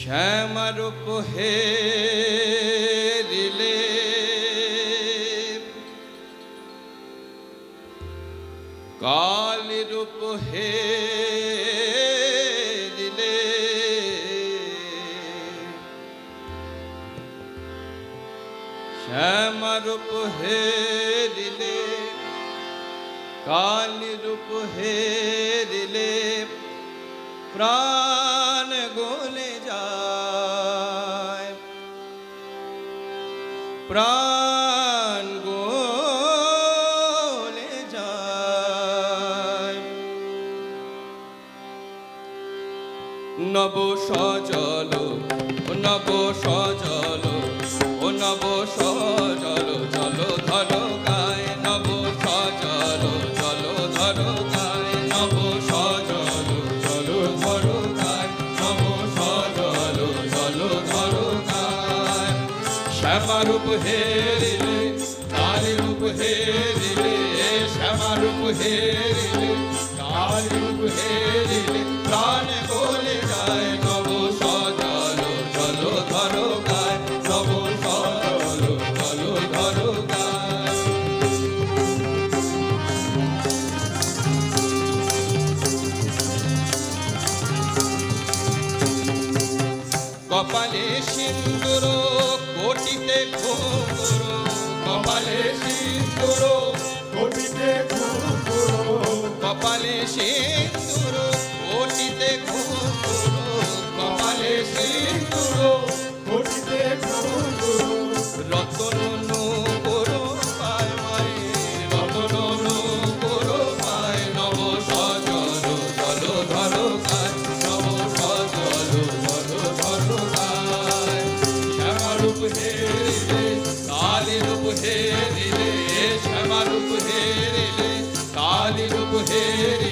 শ্যামারূপ হে দিলে। কালিরূপ হে দিলে। শ্যামারূপ হে দিলে। কালিরূপ হে দিলে। প্রাণ প্রাণ গোলে যায়। নব সজল নব সজল। শ্যামারূপ হেরিলে, কালীরূপ হেরিলে, শ্যামারূপ হেরিলে, কালীরূপ হেরিলে, প্রাণ বলে যায় নব সজল জল ধর গায় নব সজল জল ধর গায়। কপালে সিন্দুর কোটিতে ঘুঙ্গুর কপালে সিন্দুর। কোটিতে কুকুরো কপালে সিন্দুর। hey.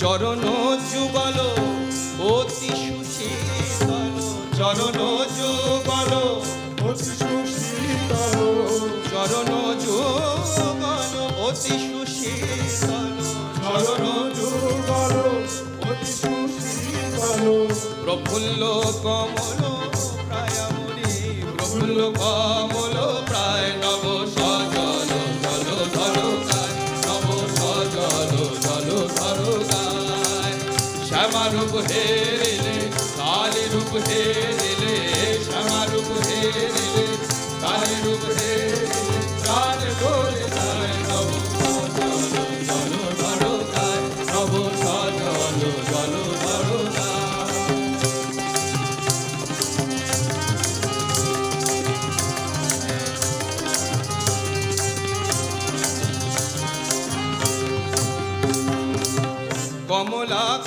চরণ যুগল অতি সুশীতল চরণ যুগল অতি চরণ যুগল, অতি সুশীতল। চরণ যুগল, অতি সুশীতল। প্রফুল্ল কমল, প্রায় প্রফুল্ল কমল, প্রায় নব সজল জল ধর নব সজল জল ধর কালী রূপ শ্যামারূপ হেরিলে কালী রূপ হেরিলে প্রাণ বলে যায় নব সজল জল ধর গায় নব